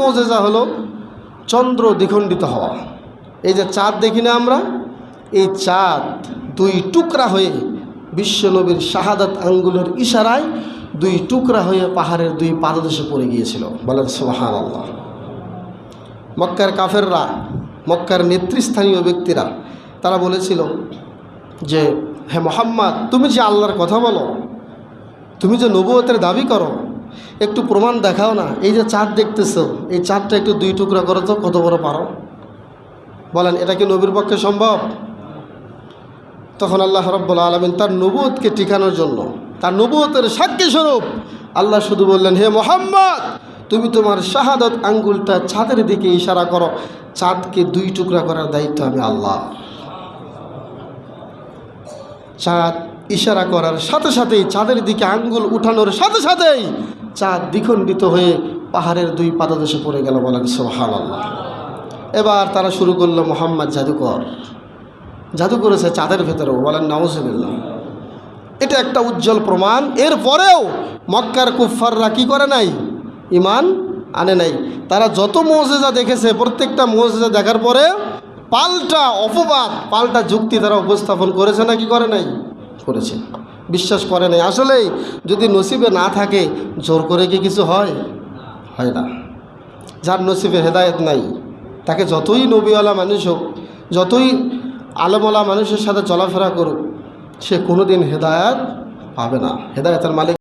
মোজেজা হলো চন্দ্র দ্বিখণ্ডিত হওয়া। এই যে চাঁদ দেখি না আমরা, এই চাঁদ দুই টুকরা হয়ে বিশ্বনবীর শাহাদাত আঙ্গুলের ইশারায় দুই টুকরা হয়ে পাহাড়ের দুই পাদদেশে পড়ে গিয়েছিল। বলেন সোহান আল্লাহ মক্কার কাফেররা, মক্কার নেতৃস্থানীয় ব্যক্তিরা, তারা বলেছিল যে, হে মোহাম্মদ, তুমি যে আল্লাহর কথা বলো, তুমি যে নবুয়তের দাবি করো একটু প্রমাণ দেখাও না। এই যে চাঁদ দেখতেছো, এই চাঁদটা একটু দুই টুকরা করো তো, কত বড় পারো? বলেন, এটা কি নবীর পক্ষে সম্ভব? তখন আল্লাহ রব্বুল আলমিন তার নবুয়তকে টিকানোর জন্য, তার নবুতের সাক্ষী স্বরূপ আল্লাহ শুধু বললেন, হে মোহাম্মদ, তুমি তোমার শাহাদত আঙ্গুলটা চাঁদের দিকে ইশারা করো। চাঁদকে দুই টুকরা করার দায়িত্ব আমি আল্লাহ চাঁদ ইশারা করার সাথে সাথেই, চাঁদের দিকে আঙ্গুল উঠানোর সাথে সাথেই চাঁদ দ্বিখণ্ডিত হয়ে পাহাড়ের দুই পাদদেশে পড়ে গেল বলেন সোহান আল্লাহ এবার তারা শুরু করল মোহাম্মদ জাদুকর। জাদু করেছে চাঁদের ভেতরেও, বলেন নাউজুবিল্লাহ। এটা একটা উজ্জ্বল প্রমাণ। এর পরেও মক্কার কুফাররা কি করে নাই? ইমান আনে নাই। তারা যত মৌজেজা দেখেছে, প্রত্যেকটা মৌজেজা দেখার পরে পাল্টা অপবাদ, পাল্টা যুক্তি তারা উপস্থাপন করেছে না কি করে নাই? করেছে। বিশ্বাস করে নাই। আসলেই যদি নসিবে না থাকে, জোর করে কি কিছু হয়? হয় না। যার নসিবে হেদায়ত নাই, তাকে যতই নবীওয়ালা মানুষ হোক, যতই আলমওয়ালা মানুষের সাথে চলাফেরা করুক, সে কোনোদিন হেদায়াত পাবে না। হেদায়তের মালিক